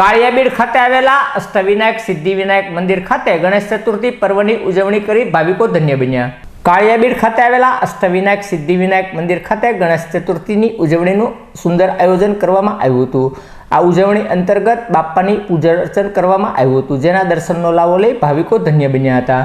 કાળિયાબીડ ખાતે આવેલા અષ્ટવિનાયક, સિદ્ધિવિનાયક મંદિર ખાતે ગણેશ ચતુર્થી પર્વની ઉજવણી કરી ભાવિકો ધન્ય બન્યા. કાળિયાબીડ ખાતે આવેલા અષ્ટવિનાયક, સિદ્ધિવિનાયક મંદિર ખાતે ગણેશ ચતુર્થીની ઉજવણીનું સુંદર આયોજન કરવામાં આવ્યું હતું. આ ઉજવણી અંતર્ગત બાપ્પાની પૂજા અર્ચન કરવામાં આવ્યું હતું, જેના દર્શનનો લાવો લઈ ભાવિકો ધન્ય બન્યા હતા.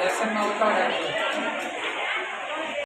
ದರ್ಶನ್ ಮಾಡ್ತಾರೆ